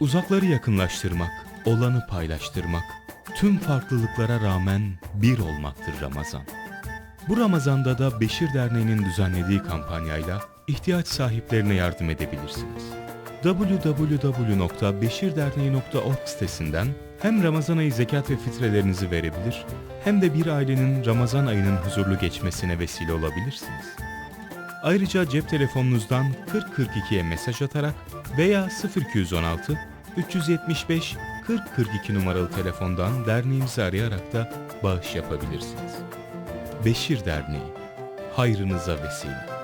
Uzakları yakınlaştırmak, olanı paylaştırmak, tüm farklılıklara rağmen bir olmaktır Ramazan. Bu Ramazan'da da Beşir Derneği'nin düzenlediği kampanyayla ihtiyaç sahiplerine yardım edebilirsiniz. www.beşirderneği.org sitesinden hem Ramazan ayı zekat ve fitrelerinizi verebilir, hem de bir ailenin Ramazan ayının huzurlu geçmesine vesile olabilirsiniz. Ayrıca cep telefonunuzdan 4042'ye mesaj atarak veya 0216 375 4042 numaralı telefondan derneğimizi arayarak da bağış yapabilirsiniz. Beşir Derneği, hayrınıza vesile.